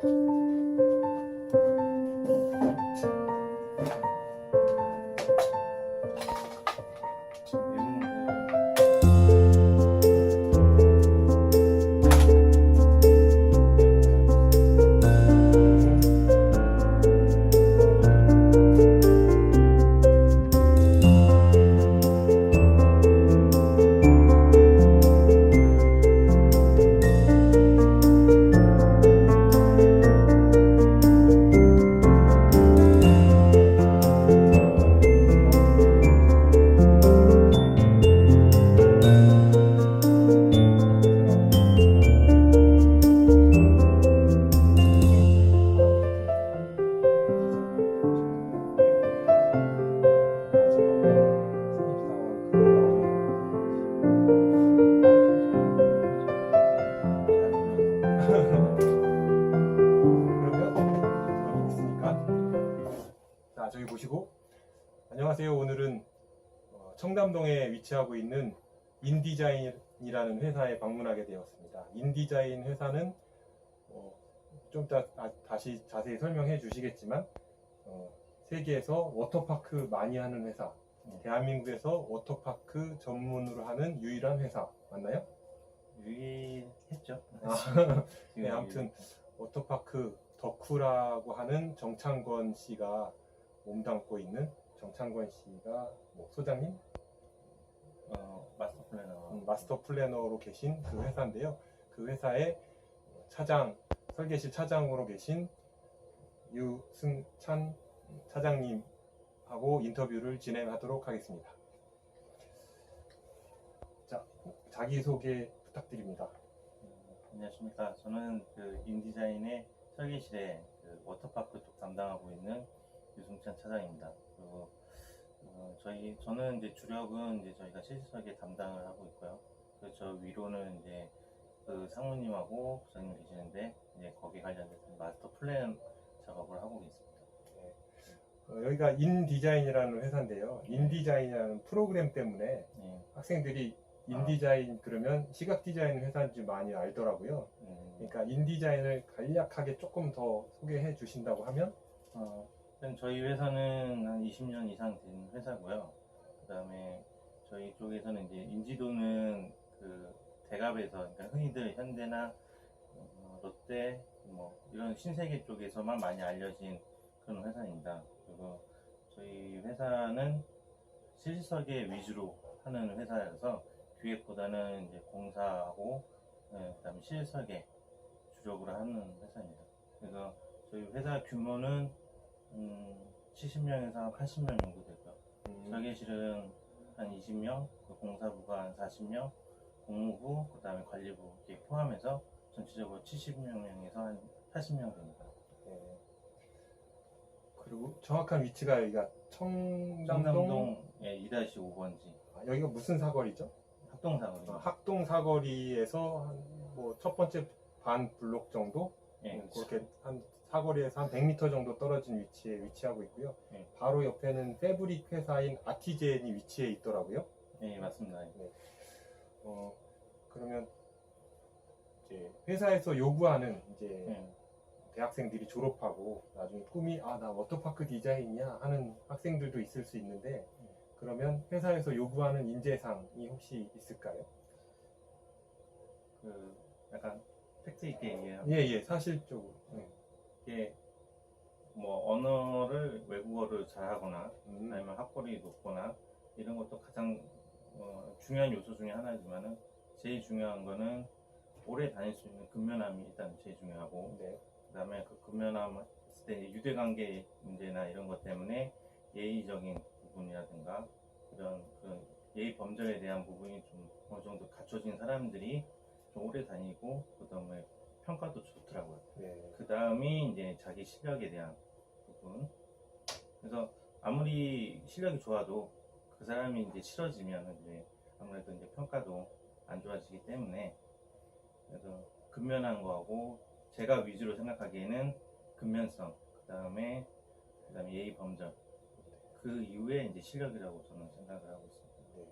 그 어, 청담동에 위치하고 있는 인디자인이라는 회사에 방문하게 되었습니다. 인디자인 회사는 어, 좀 이따 다- 다시 자세히 설명해 주시겠지만 어, 세계에서 워터파크 많이 하는 회사, 네. 대한민국에서 워터파크 전문으로 하는 유일한 회사 맞나요? 유의했죠. 아, 네, 아무튼 워터파크 덕후라고 하는 정창권 씨가 몸담고 있는 정창권 씨가 뭐 소장님, 어, 마스터 플래너 음, 마스터 플래너로 계신 그 회사인데요. 그 회사의 차장, 설계실 차장으로 계신 유승찬 차장님하고 인터뷰를 진행하도록 하겠습니다. 자, 자기소개 부탁드립니다. 음, 안녕하십니까. 저는 그 인디자인의 설계실에 그 워터파크 쪽 담당하고 있는 유승찬 차장입니다. 그리고 어, 저희 저는 이제 주력은 이제 저희가 설계 담당을 하고 있고요. 그저 위로는 이제 그 상무님하고 부장님 계시는데 이제 거기 관련돼서 마스터 플랜 작업을 하고 있습니다. 어, 여기가 인디자인이라는 회사인데요. 인디자인이라는 프로그램 때문에 네. 학생들이 인디자인 그러면 시각 디자인 회사인 줄 많이 알더라고요. 음, 그러니까 인디자인을 간략하게 조금 더 소개해 주신다고 하면 어, 일단 저희 회사는 한 20년 이상 된 회사고요. 그 다음에 저희 쪽에서는 이제 인지도는 그 대갑에서, 그러니까 흔히들 현대나 어, 롯데, 뭐 이런 신세계 쪽에서만 많이 알려진 그런 회사입니다. 그리고 저희 회사는 실설계 위주로 하는 회사여서 기획보다는 이제 공사하고, 예, 그다음에 실설계 주력으로 하는 회사입니다. 그래서 저희 회사 규모는 음, 70명에서 80명 정도 되고요. 음, 설계실은 한 20명, 그 공사부가 한 40명, 공무부, 그 다음에 관리부 이렇게 포함해서 전체적으로 70명에서 한 80명 됩니다. 네. 그리고 정확한 위치가 여기가 청담동 청담동 예, 2-5번지 아, 여기가 무슨 사거리죠? 합동사거리. 어, 학동 사거리에서 뭐첫 번째 반 블록 정도 예, 음, 그렇게 한 사거리에서 한 100m 정도 떨어진 위치에 위치하고 있고요. 네. 바로 옆에는 패브릭 회사인 아티젠이 위치해 있더라고요. 예, 맞습니다. 어, 그러면 이제 회사에서 요구하는 이제 예, 대학생들이 졸업하고 나중에 꿈이 아 나 워터파크 디자인이야 하는 학생들도 있을 수 있는데 그러면 회사에서 요구하는 인재상이 혹시 있을까요? 그 약간 팩트 있게 얘기해요. 예예 사실적으로 네. 이게 뭐 언어를 외국어를 잘하거나 음, 아니면 학벌이 높거나 이런 것도 가장 어, 중요한 요소 중에 하나지만은 제일 중요한 거는 오래 다닐 수 있는 근면함이 일단 제일 중요하고 네. 그다음에 그 근면함 했을 때 이제 유대관계 문제나 이런 것 때문에 예의적인 부분이라든가 이런 그 예의 범절에 대한 부분이 좀 어느 정도 갖춰진 사람들이 좀 오래 다니고 그다음에 평가도 좋더라고요. 네. 그 다음이 이제 자기 실력에 대한 부분. 그래서 아무리 실력이 좋아도 그 사람이 이제 싫어지면 이제 아무래도 이제 평가도 안 좋아지기 때문에 그래서 근면한 거하고 제가 위주로 생각하기에는 근면성, 그 다음에 그 다음에 예의 범절 그 이후에 이제 실력이라고 저는 생각을 하고 있습니다. 네.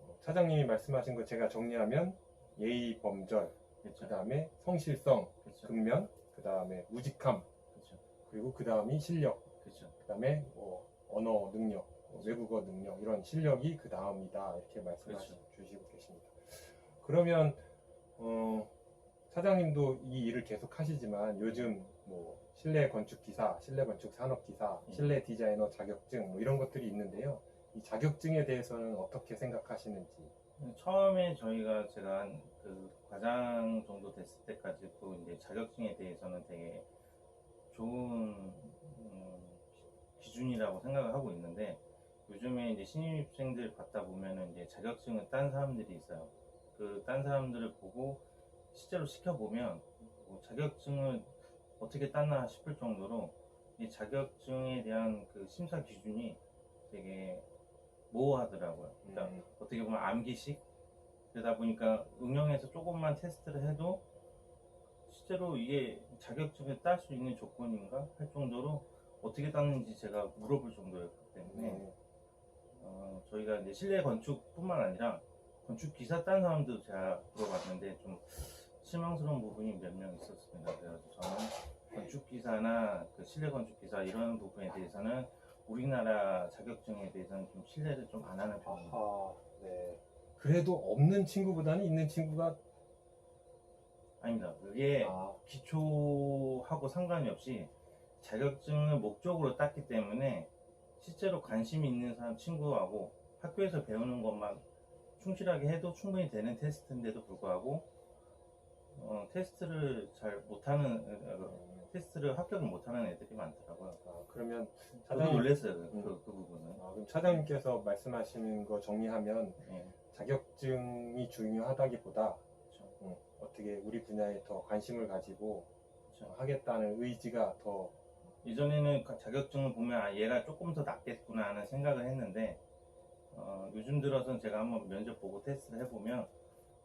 어, 차장님이 말씀하신 거 제가 정리하면 예의 범절, 그렇죠. 그 다음에 성실성, 그렇죠. 근면, 그 다음에 우직함, 그렇죠. 그리고 그 다음이 실력, 그렇죠. 그 다음에 뭐 언어 능력, 뭐 외국어 능력 이런 실력이 그 다음이다 이렇게 말씀하시고 주시고 계십니다. 그러면 어, 사장님도 이 일을 계속 하시지만 요즘 뭐 실내 건축 기사, 실내 건축 산업 기사, 음. 실내 디자이너 자격증 뭐 이런 것들이 있는데요. 이 자격증에 대해서는 어떻게 생각하시는지. 처음에 저희가 제가 한 그 과장 정도 됐을 때까지 또 이제 자격증에 대해서는 되게 좋은 음, 기준이라고 생각을 하고 있는데 요즘에 이제 신입생들 받다 보면은 이제 자격증을 딴 사람들이 있어요. 그 딴 사람들을 보고 실제로 시켜보면 뭐 자격증을 어떻게 땄나 싶을 정도로 이 자격증에 대한 그 심사 기준이 되게 모호하더라고요. 그러니까 음, 어떻게 보면 암기식 그러다 보니까 응용해서 조금만 테스트를 해도 실제로 이게 자격증을 딸 수 있는 조건인가 할 정도로 어떻게 땄는지 제가 물어볼 정도였기 때문에 네. 어, 저희가 이제 실내 건축뿐만 아니라 건축 기사 딴 사람도 제가 물어봤는데 좀 실망스러운 부분이 몇 명 있었습니다. 그래서 저는 건축 기사나 그 실내 건축 기사 이런 부분에 대해서는 우리나라 자격증에 대해서는 좀 신뢰를 좀 안 하는 편입니다. 네. 그래도 없는 친구보다는 있는 친구가 아닙니다. 그게 아, 기초하고 상관이 없이 자격증을 목적으로 땄기 때문에 실제로 관심 있는 사람 친구하고 학교에서 배우는 것만 충실하게 해도 충분히 되는 테스트인데도 불구하고 어, 테스트를 잘 못하는 어, 테스트를 합격을 못하는 애들이 많더라고요. 아, 그러면 저도 사장님, 놀랐어요 그, 음. 그, 그 부분은. 아, 그럼 차장님께서 말씀하시는 거 정리하면 예, 자격증이 중요하다기보다 그렇죠. 음, 어떻게 우리 분야에 더 관심을 가지고 그렇죠. 하겠다는 의지가 더 예전에는 그 자격증을 보면 아, 얘가 조금 더 낫겠구나 하는 생각을 했는데 어, 요즘 들어서는 제가 한번 면접 보고 테스트를 해보면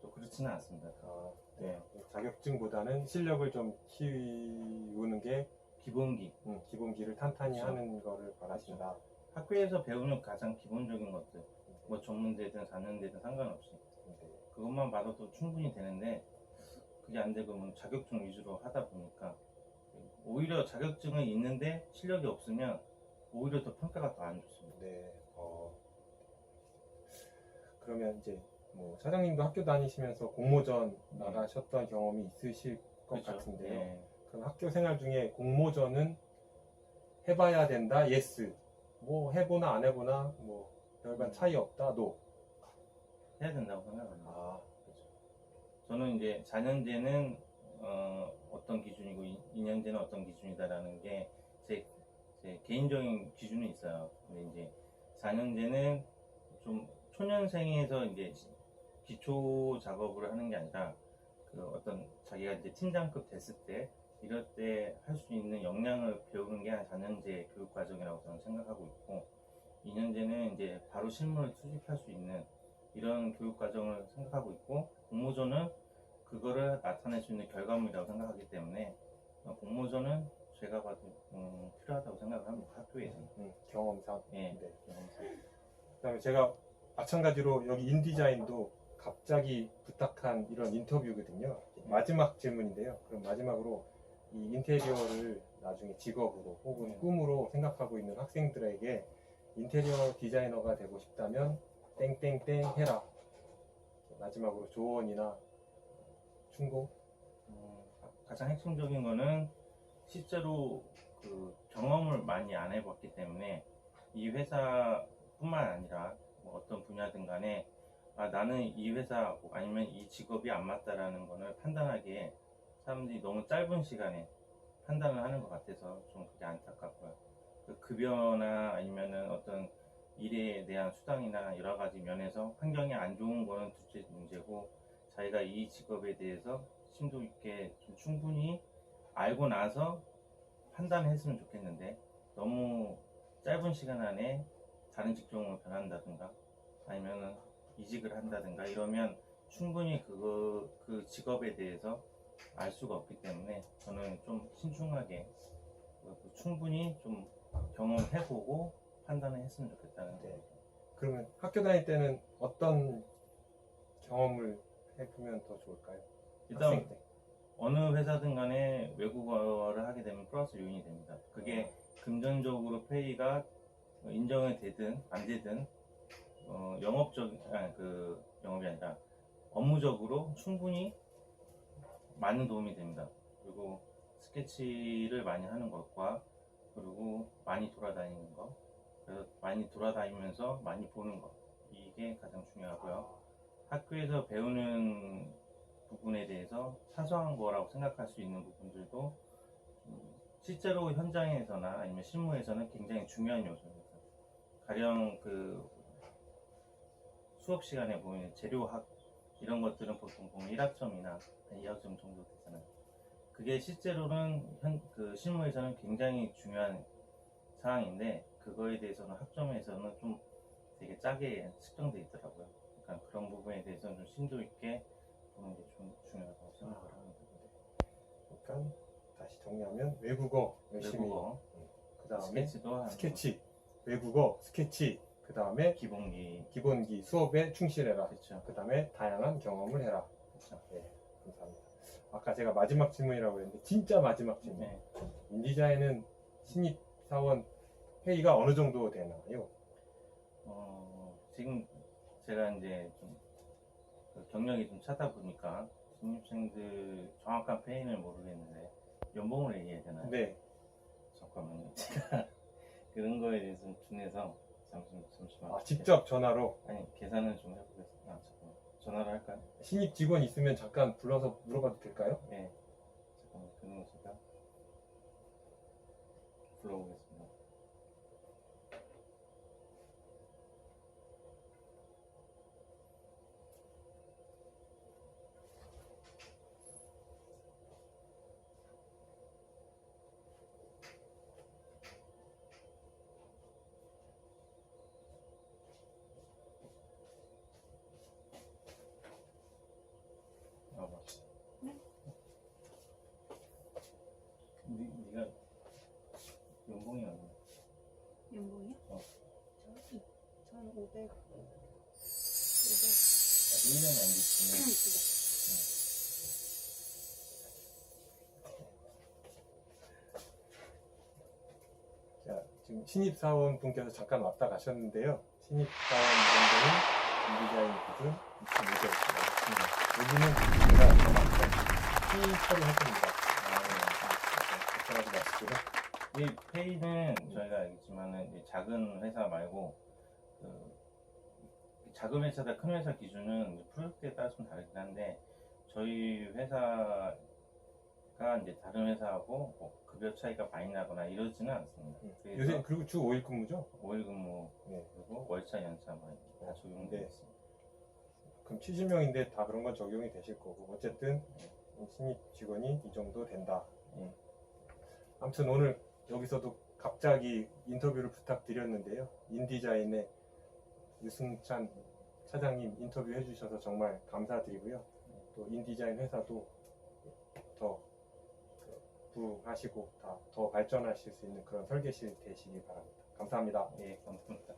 또 그렇지는 않습니다. 아, 네. 자격증보다는 실력을 좀 키우는 게 기본기 음, 기본기를 탄탄히 그렇죠. 하는 거를 바라신다. 학교에서 배우는 가장 기본적인 것들 뭐 전문대든 사는데든 상관없이 네. 그것만 받아도 충분히 되는데 그게 안 되고 뭐 자격증 위주로 하다 보니까 오히려 자격증은 있는데 실력이 없으면 오히려 더 평가가 더 안 좋습니다. 네. 어, 그러면 이제 뭐 사장님도 학교 다니시면서 공모전 나가셨던 경험이 있으실 것 그렇죠? 같은데요. 예. 그럼 학교 생활 중에 공모전은 해봐야 된다, 예스. 뭐 해보나 안 해보나 뭐 별반 차이 없다, 노. 해야 된다고 생각합니다. 아, 저는 이제 4년제는 어, 떤 기준이고 2년제는 어떤 기준이다라는 게 제 제 개인적인 기준이 있어요. 근데 이제 4년제는 좀 초년생에서 이제 기초 작업을 하는 게 아니라 그 어떤 자기가 이제 팀장급 됐을 때 이럴 때 할 수 있는 역량을 배우는 게 한 4년제 교육 과정이라고 저는 생각하고 있고 2년제는 이제 바로 실무를 수집할 수 있는 이런 교육 과정을 생각하고 있고 공모전은 그거를 나타낼 수 있는 결과물이라고 생각하기 때문에 어, 공모전은 제가 봐도 음, 필요하다고 생각을 합니다. 학교에서는. 음, 경험상. 예. 네. 그다음에 제가 마찬가지로 여기 인디자인도 갑자기 부탁한 이런 인터뷰거든요. 마지막 질문인데요. 그럼 마지막으로 이 인테리어를 나중에 직업으로 혹은 네. 꿈으로 생각하고 있는 학생들에게 인테리어 디자이너가 되고 싶다면 땡땡땡 해라. 마지막으로 조언이나 충고. 음, 가장 핵심적인 거는 실제로 그 경험을 많이 안 해봤기 때문에 이 회사뿐만 아니라 뭐 어떤 분야든 간에 아, 나는 이 회사 아니면 이 직업이 안 맞다라는 거를 판단하기에 사람들이 너무 짧은 시간에 판단을 하는 것 같아서 좀 그게 안타깝고요. 그 급여나 아니면은 어떤 일에 대한 수당이나 여러 가지 면에서 환경이 안 좋은 거는 둘째 문제고 자기가 이 직업에 대해서 심도 있게 좀 충분히 알고 나서 판단을 했으면 좋겠는데 너무 짧은 시간 안에 다른 직종으로 변한다든가 아니면은 이직을 한다든가 이러면 충분히 그거 그 직업에 대해서 알 수가 없기 때문에 저는 좀 신중하게 그 충분히 좀 경험해보고 판단을 했으면 좋겠다는 네. 그러면 학교 다닐 때는 어떤 경험을 해보면 더 좋을까요? 일단. 어느 회사든 간에 외국어를 하게 되면 플러스 요인이 됩니다. 그게 금전적으로 페이가 인정이 되든 안 되든 어, 영업적 아니, 그 영업이 아니라 업무적으로 충분히 많은 도움이 됩니다. 그리고 스케치를 많이 하는 것과 그리고 많이 돌아다니는 것 그래서 많이 돌아다니면서 많이 보는 것 이게 가장 중요하고요. 학교에서 배우는 부분에 대해서 사소한 거라고 생각할 수 있는 부분들도 음, 실제로 현장에서나 아니면 실무에서는 굉장히 중요한 요소입니다. 가령 그 수업 시간에 보면 재료학 이런 것들은 보통 보면 1학점이나 2학점 정도 되잖아요. 그게 실제로는 현, 그 실무에서는 굉장히 중요한 사항인데 그거에 대해서는 학점에서는 좀 되게 짜게 측정돼 있더라고요. 그러니까 그런 부분에 대해서는 좀 심도 있게 보는 게 좀 중요하다고 생각을 합니다. 그러니까 다시 정리하면 외국어 열심히. 외국어, 그 다음에 스케치도 하는 스케치. 외국어 스케치 그 다음에 거, 기본기 기본기 수업에 충실해라 그렇죠. 그 다음에 다양한 경험을 해라 그렇죠. 네 감사합니다 아까 제가 마지막 질문이라고 했는데 진짜 마지막 질문 네. 인디자인은 신입 사원 회의가 어느 정도 되나요? 어, 지금 제가 이제 좀그 경력이 좀 차다 보니까 신입생들 정확한 페인을 모르겠는데 연봉을 얘기해야 되나요? 네 잠깐만요. 제가 그런 거에 대해서 좀 준해서 잠시 잠시만. 아, 직접 전화로 아니 계산을 좀 해보겠습니다. 아, 잠깐만. 전화를 할까요? 신입 직원 있으면 잠깐 불러서 물어봐도 될까요? 네. 잠깐만. 그러면 제가 불러보겠습니다. 아, 맞다. 네? 니, 니가 연봉이 얼마? 연봉이요? 어. 저기 저는 500 500 아, 1년이 안 됐지만 네. 자, 지금 신입 사원 분께서 잠깐 왔다 가셨는데요. 신입 사원 연봉은 인디자인 기준 2,500입니다. 여기는 제가 피 처리했습니다. 아, 걱정하지 마시고요. 이 페이는 저희가 알겠지만은 이 작은 회사 말고 그 작은 회사다 큰 회사 기준은 프로젝트에 따라 좀 다르긴 한데 저희 회사가 이제 다른 회사하고 뭐 급여 차이가 많이 나거나 이러지는 않습니다. 그래서 요새 그리고 주 5일 근무죠? 5일 근무 네. 그리고 월차 연차 뭐다 적용되어 네. 있습니다. 그럼 70명인데 다 그런 건 적용이 되실 거고 어쨌든 신입 직원이 이 정도 된다. 예. 아무튼 오늘 여기서도 갑자기 인터뷰를 부탁드렸는데요. 인디자인의 유승찬 차장님 인터뷰 해주셔서 정말 감사드리고요. 또 인디자인 회사도 더 부하시고 다 더 발전하실 수 있는 그런 설계실 되시기 바랍니다. 감사합니다. 예, 감사합니다.